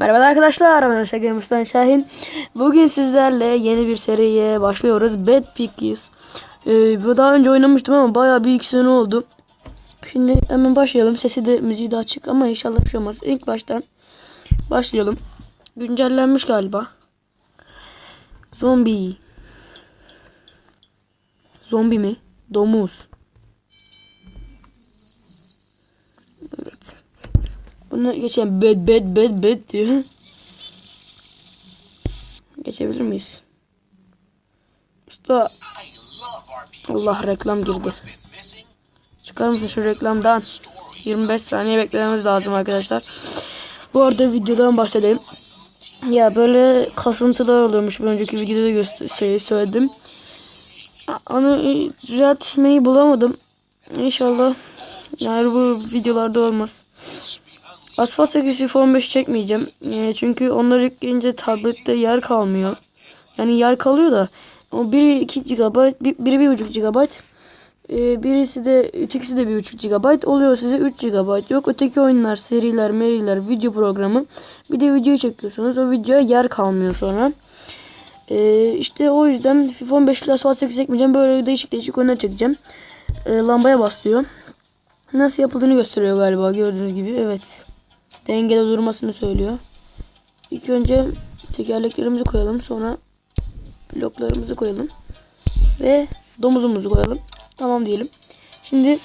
Merhaba arkadaşlar, ben Şekemiş'ten Şahin. Bugün sizlerle yeni bir seriye başlıyoruz. Bad Piggies. Ee, daha önce oynamıştım ama bayağı bir iki sene oldu. Şimdi hemen başlayalım. Sesi de müziği de açık ama inşallah bir şey olmaz. İlk baştan başlayalım. Güncellenmiş galiba. Zombi. Zombi mi? Domuz. Bunu geçen bed bed bed bed diyor. Geçebilir miyiz? Usta Allah reklam girdi. Çıkar mısın şu reklamdan? 25 saniye beklememiz lazım arkadaşlar. Bu arada videodan bahsedeyim. Ya böyle kasıntılar oluyormuş. Bir önceki videoda göster şey söyledim. Onu düzeltmeyi bulamadım. İnşallah yani bu videolarda olmaz. Asfalt 8 FIFA 15 çekmeyeceğim. E, çünkü onları yükleyince tablette yer kalmıyor. Yani yer kalıyor da o biri 2 GB, biri 1.5 GB. E, birisi de ikisi de 1.5 GB oluyor size 3 GB. Yok öteki oyunlar, seriler, meriler, video programı. Bir de video çekiyorsunuz. O videoya yer kalmıyor sonra. E, işte o yüzden FIFA 15 ile Asfalt 8 çekmeyeceğim. Böyle değişik değişik oyunlar çekeceğim. E, lambaya basıyor. Nasıl yapıldığını gösteriyor galiba gördüğünüz gibi. Evet dengede durmasını söylüyor. İlk önce tekerleklerimizi koyalım. Sonra bloklarımızı koyalım. Ve domuzumuzu koyalım. Tamam diyelim. Şimdi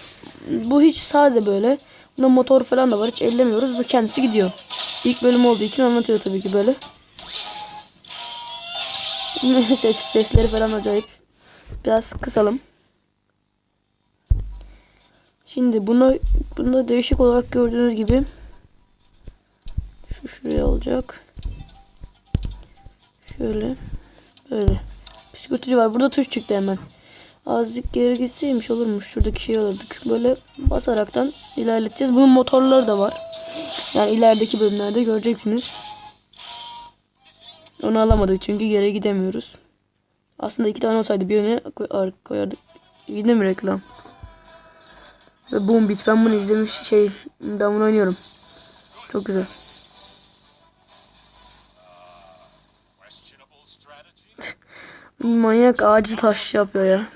bu hiç sade böyle. Bunda motor falan da var. Hiç ellemiyoruz. Bu kendisi gidiyor. İlk bölüm olduğu için anlatıyor tabii ki böyle. Ses, sesleri falan acayip. Biraz kısalım. Şimdi bunu bunda değişik olarak gördüğünüz gibi şu şuraya olacak. Şöyle. Böyle. Püskürtücü var. Burada tuş çıktı hemen. Azıcık geri gitseymiş olurmuş. Şuradaki şeyi alırdık. Böyle basaraktan ilerleteceğiz. Bunun motorları da var. Yani ilerideki bölümlerde göreceksiniz. Onu alamadık çünkü geri gidemiyoruz. Aslında iki tane olsaydı bir öne koyardık. Yine mi reklam? Ve Boom Beach. Ben bunu izlemiş şey. Ben bunu oynuyorum. Çok güzel. Manyak ağacı taş yapıyor ya.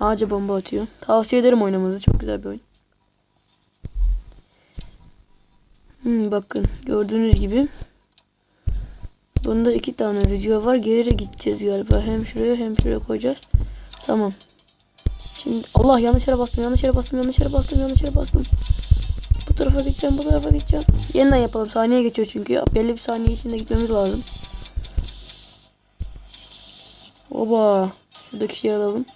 Ağaca bomba atıyor. Tavsiye ederim oynamanızı. Çok güzel bir oyun. Hmm, bakın gördüğünüz gibi. Bunda iki tane rüzgar var. Geri gideceğiz galiba. Hem şuraya hem şuraya koyacağız. Tamam. Şimdi Allah yanlış yere bastım. Yanlış yere bastım. Yanlış yere bastım. Yanlış yere bastım. Bu tarafa gideceğim. Bu tarafa gideceğim. Yeniden yapalım. Saniye geçiyor çünkü. Belli bir saniye içinde gitmemiz lazım. Oba. Şuradaki şeyi alalım.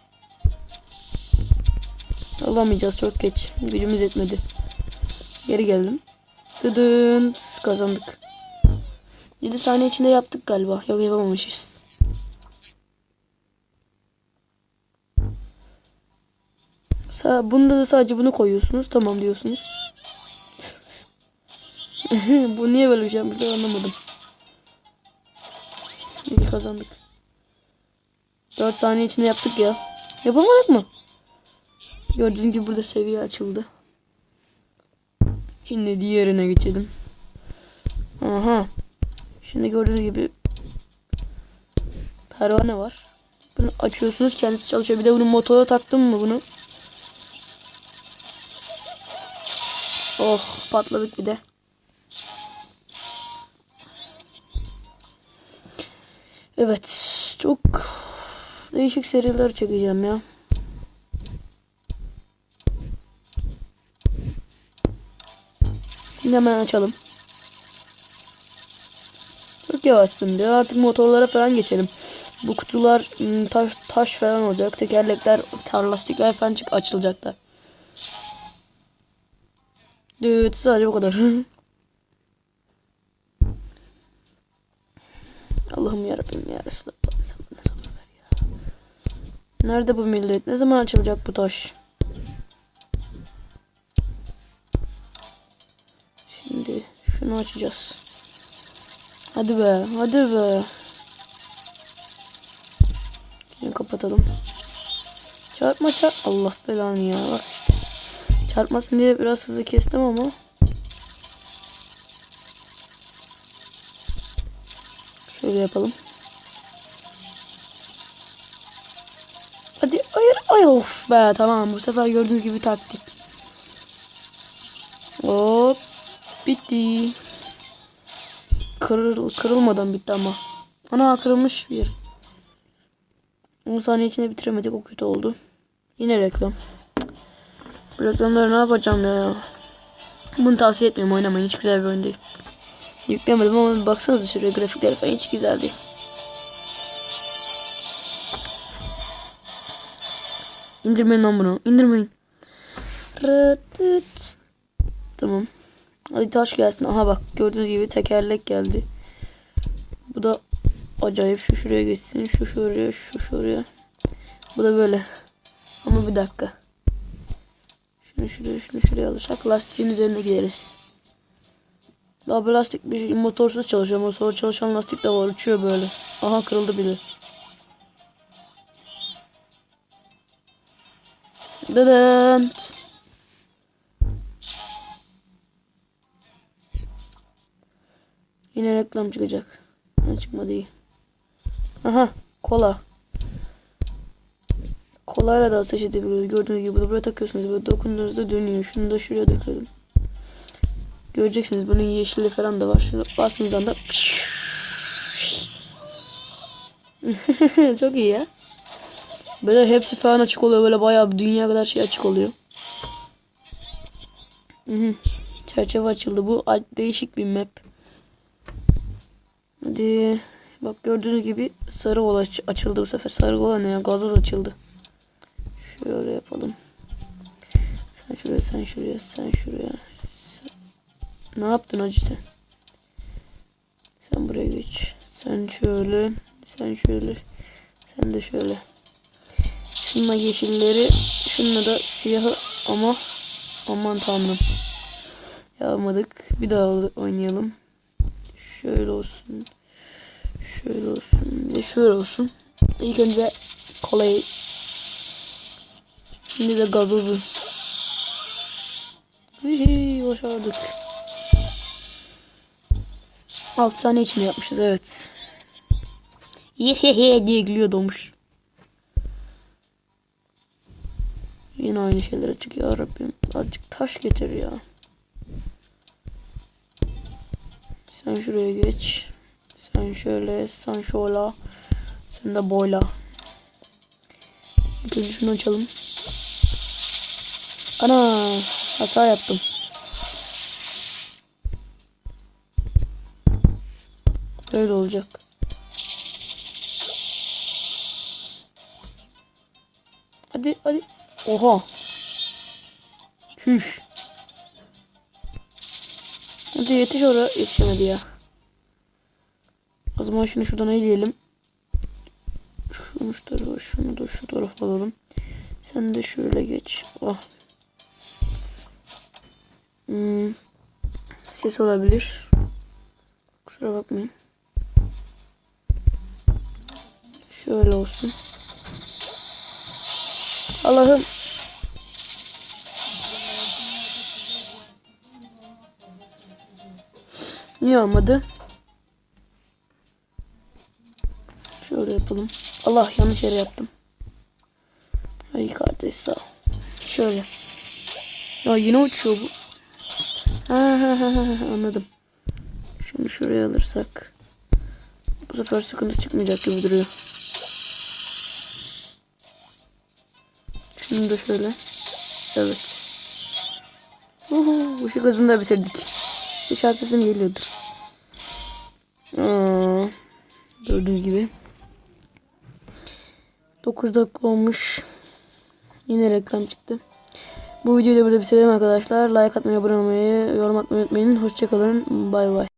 Alamayacağız çok geç. Gücümüz yetmedi. Geri geldim. Dıdın. Kazandık. 7 saniye içinde yaptık galiba. Yok yapamamışız. Sa bunda da sadece bunu koyuyorsunuz. Tamam diyorsunuz. Bu niye böyle bir şey yapmışlar anlamadım. İyi kazandık. 4 saniye içinde yaptık ya. Yapamadık mı? Gördüğünüz gibi burada seviye açıldı. Şimdi diğerine geçelim. Aha. Şimdi gördüğünüz gibi pervane var. Bunu açıyorsunuz kendisi çalışıyor. Bir de bunu motora taktım mı bunu? Oh patladık bir de. Evet çok değişik seriler çekeceğim ya. Hemen açalım. Çok yavaşsın diyor. Artık motorlara falan geçelim. Bu kutular taş, taş falan olacak. Tekerlekler, lastikler falan çık açılacaklar. Evet sadece bu kadar. Allah'ım yarabbim ya Resulallah. Sen bana sabır ver ya. Nerede bu millet? Ne zaman açılacak bu taş? Şimdi şunu açacağız. Hadi be, hadi be. Şimdi kapatalım. Çarpma çarp. Allah belanı ya. Bak işte. Çarpmasın diye biraz hızlı kestim ama. Şöyle yapalım. Ay of be tamam bu sefer gördüğünüz gibi taktik. Hop bitti. Kırıl, kırılmadan bitti ama. Ana kırılmış bir yer. 10 saniye içinde bitiremedik o kötü oldu. Yine reklam. Bu reklamları ne yapacağım ya? Bunu tavsiye etmiyorum oynamayın hiç güzel bir oyun değil. Yüklemedim ama baksanıza şuraya grafikleri falan hiç güzel değil. İndirmeyin lan bunu. İndirmeyin. Tamam. Hadi taş gelsin. Aha bak gördüğünüz gibi tekerlek geldi. Bu da acayip. Şu şuraya geçsin. Şu şuraya. Şu şuraya. Bu da böyle. Ama bir dakika. Şunu şuraya şunu şuraya alırsak lastiğin üzerine gideriz. Daha bir lastik bir motorsuz çalışıyor. Motor çalışan lastik de var. Uçuyor böyle. Aha kırıldı bile. Dıdınt. Yine reklam çıkacak. Ha, çıkmadı iyi. Aha kola. Kolayla da ateş edebiliyoruz. Gördüğünüz gibi bunu buraya takıyorsunuz. Böyle dokunduğunuzda dönüyor. Şunu da şuraya dökelim. Göreceksiniz bunun yeşili falan da var. Şunu bastığınız anda Çok iyi ya. Böyle hepsi falan açık oluyor. Böyle bayağı dünya kadar şey açık oluyor. Hı hı. Çerçeve açıldı. Bu değişik bir map. Hadi. Bak gördüğünüz gibi sarı ola açıldı bu sefer. Sarı ola ne ya? Gazoz açıldı. Şöyle yapalım. Sen şuraya, sen şuraya, sen şuraya. Sen... Ne yaptın hacı sen? Sen buraya geç. Sen şöyle, sen şöyle, sen de şöyle. Şununla yeşilleri, şununla da siyahı ama aman tanrım. Yapmadık. Bir daha oynayalım. Şöyle olsun. Şöyle olsun. Ve şöyle olsun. İlk önce kolayı Şimdi de gazozu. Hihi başardık. 6 saniye içinde yapmışız evet. Yehehe diye gülüyor doğmuş. Yine aynı şeylere çıkıyor Rabbim. Azıcık taş getir ya. Sen şuraya geç. Sen şöyle, sen şöyle. Sen de boyla. İlk şunu açalım. Ana hata yaptım. Böyle olacak. Hadi hadi. Oha. Çüş. Hadi yetiş oraya yetişemedi ya. O zaman şunu şuradan eleyelim. Şu tarafa, şunu da şu tarafa alalım. Sen de şöyle geç. Oh. Hmm. Ses olabilir. Kusura bakmayın. Şöyle olsun. Allah'ım. Niye olmadı? Şöyle yapalım. Allah yanlış yere yaptım. Ay kardeş sağ. Şöyle. Ya yine uçuyor bu. Anladım. Şunu şuraya alırsak. Bu sefer sıkıntı çıkmayacak gibi duruyor. Şunu da şöyle. Evet. Uhu, ışık hızını bitirdik. İşaret sesim geliyordur. Aa, gördüğünüz gibi. 9 dakika olmuş. Yine reklam çıktı. Bu videoyu da burada bitirelim arkadaşlar. Like atmayı, abone olmayı, yorum atmayı unutmayın. Hoşçakalın. Bay bay.